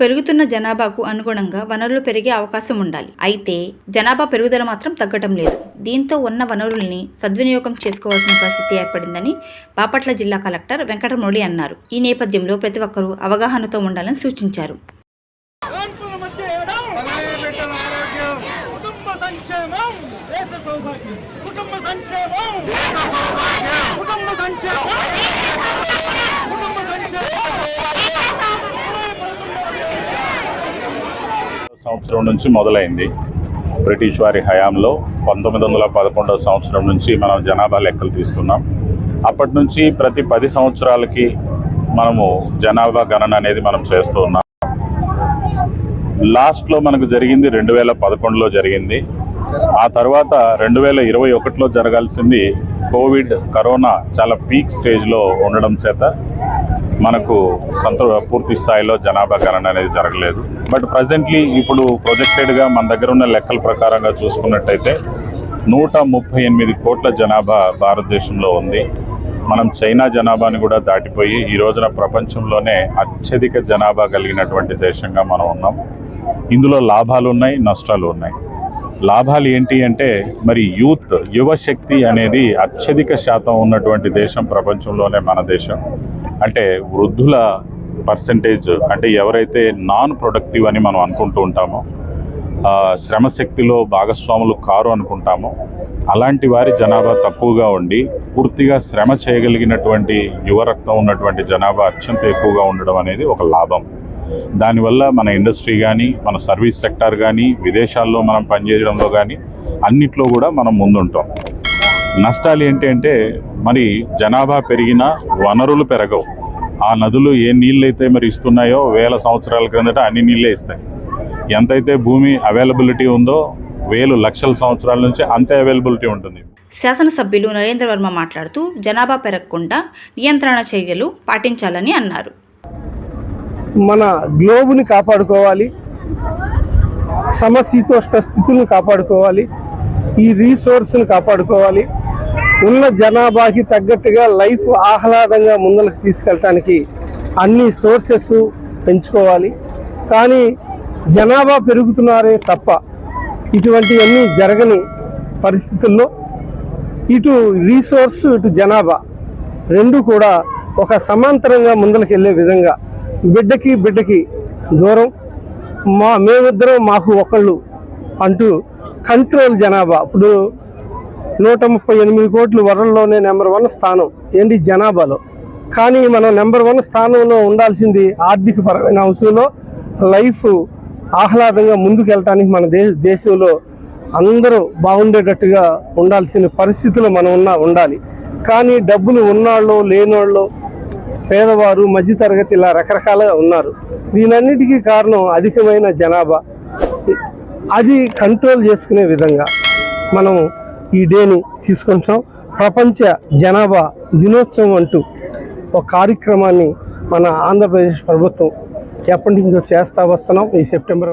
పెరుగుతున్న జనాభాకు అనుగుణంగా వనరులు పెరిగే అవకాశం ఉండాలి. అయితే జనాభా పెరుగుదల మాత్రం తగ్గటం లేదు. దీంతో ఉన్న వనరుల్ని సద్వినియోగం చేసుకోవాల్సిన పరిస్థితి ఏర్పడిందని బాపట్ల జిల్లా కలెక్టర్ వెంకటమురళి అన్నారు. ఈ నేపథ్యంలో ప్రతి ఒక్కరూ అవగాహనతో ఉండాలని సూచించారు. కుటుంబ సంక్షేమం దేశ సౌభాగ్యం కుటుంబ సంక్షేమం కుటుంబ సంక్షేమం కుటుంబ సంవత్సరం నుంచి మొదలైంది. బ్రిటిష్ వారి హయాంలో పంతొమ్మిది వందల పదకొండవ సంవత్సరం నుంచి మనం జనాభా లెక్కలు తీస్తున్నాం. అప్పటి నుంచి ప్రతి పది సంవత్సరాలకి మనము జనాభా గణన అనేది మనం చేస్తూ ఉన్నాం. లాస్ట్లో మనకు జరిగింది రెండు వేల పదకొండులో జరిగింది. ఆ తర్వాత రెండు వేల ఇరవై ఒకటిలో జరగాల్సింది కోవిడ్ కరోనా చాలా పీక్ స్టేజ్లో ఉండడం చేత మనకు సంతో పూర్తి స్థాయిలో జనాభా గణన అనేది జరగలేదు. బట్ ప్రజెంట్లీ ఇప్పుడు ప్రొజెక్టెడ్గా మన దగ్గర ఉన్న లెక్కల ప్రకారంగా చూసుకున్నట్టయితే నూట ముప్పై ఎనిమిది కోట్ల జనాభా భారతదేశంలో ఉంది. మనం చైనా జనాభాని కూడా దాటిపోయి ఈ రోజున ప్రపంచంలోనే అత్యధిక జనాభా కలిగినటువంటి దేశంగా మనం ఉన్నాం. ఇందులో లాభాలు ఉన్నాయి నష్టాలు ఉన్నాయి. లాభాలు ఏంటి అంటే మరి యూత్ యువశక్తి అనేది అత్యధిక శాతం ఉన్నటువంటి దేశం ప్రపంచంలోనే మన దేశం. అంటే వృద్ధుల పర్సంటేజ్ అంటే ఎవరైతే నాన్ ప్రొడక్టివ్ అని మనం అనుకుంటూ ఉంటామో శ్రమశక్తిలో భాగస్వాములు కారు అనుకుంటామో అలాంటి వారి జనాభా తక్కువగా ఉండి పూర్తిగా శ్రమ చేయగలిగినటువంటి యువ రక్తం ఉన్నటువంటి జనాభా అత్యంత ఎక్కువగా ఉండడం అనేది ఒక లాభం. దానివల్ల మన ఇండస్ట్రీ కానీ మన సర్వీస్ సెక్టార్ కానీ విదేశాల్లో మనం పనిచేయడంలో కానీ అన్నిట్లో కూడా మనం ముందుంటాం. నష్టాలు ఏంటి అంటే మరి జనాభా పెరిగినా వనరులు పెరగవు. ఆ నదులు ఏ నీళ్ళు అయితే మరి ఇస్తున్నాయో వేల సంవత్సరాల క్రిందట అన్ని నీళ్ళే ఇస్తాయి. ఎంతైతే భూమి అవైలబిలిటీ ఉందో వేలు లక్షల సంవత్సరాల నుంచి అంతే అవైలబిలిటీ ఉంటుంది. శాసనసభ్యులు నరేంద్ర వర్మ మాట్లాడుతూ జనాభా పెరగకుండా నియంత్రణ చర్యలు పాటించాలని అన్నారు. మన గ్లోబుని కాపాడుకోవాలి. సమశీతోష్ణ స్థితులను కాపాడుకోవాలి. ఈ రీసోర్స్ని కాపాడుకోవాలి. ఉన్న జనాభాకి తగ్గట్టుగా లైఫ్ ఆహ్లాదంగా ముందరకు తీసుకెళ్ళటానికి అన్ని సోర్సెస్ పెంచుకోవాలి. కానీ జనాభా పెరుగుతున్నారే తప్ప ఇటువంటివన్నీ జరగని పరిస్థితుల్లో ఇటు రీసోర్స్ ఇటు జనాభా రెండు కూడా ఒక సమాంతరంగా ముందరికి వెళ్ళే విధంగా బిడ్డకి బిడ్డకి దూరం. మా మేమిద్దరం మాకు ఒకళ్ళు అంటూ కంట్రోల్ జనాభా. ఇప్పుడు నూట ముప్పై ఎనిమిది కోట్లు వరల్లోనే నెంబర్ వన్ స్థానం ఏంటి జనాభాలో. కానీ మనం నెంబర్ వన్ స్థానంలో ఉండాల్సింది ఆర్థిక పరమైన అంశంలో లైఫ్ ఆహ్లాదంగా ముందుకెళ్ళటానికి మన దేశ దేశంలో అందరూ బాగుండేటట్టుగా ఉండాల్సిన పరిస్థితులు మనం ఉన్న ఉండాలి. కానీ డబ్బులు ఉన్నాళ్ళు లేనివాళ్ళు పేదవారు మధ్యతరగతి ఇలా రకరకాలుగా ఉన్నారు. దీనన్నిటికీ కారణం అధికమైన జనాభా. అది కంట్రోల్ చేసుకునే విధంగా మనం ఈ డేని తీసుకుంటున్నాం. ప్రపంచ జనాభా దినోత్సవం అంటూ ఒక కార్యక్రమాన్ని మన ఆంధ్రప్రదేశ్ ప్రభుత్వం ఎప్పటి నుంచో చేస్తా వస్తున్నాం. ఈ సెప్టెంబర్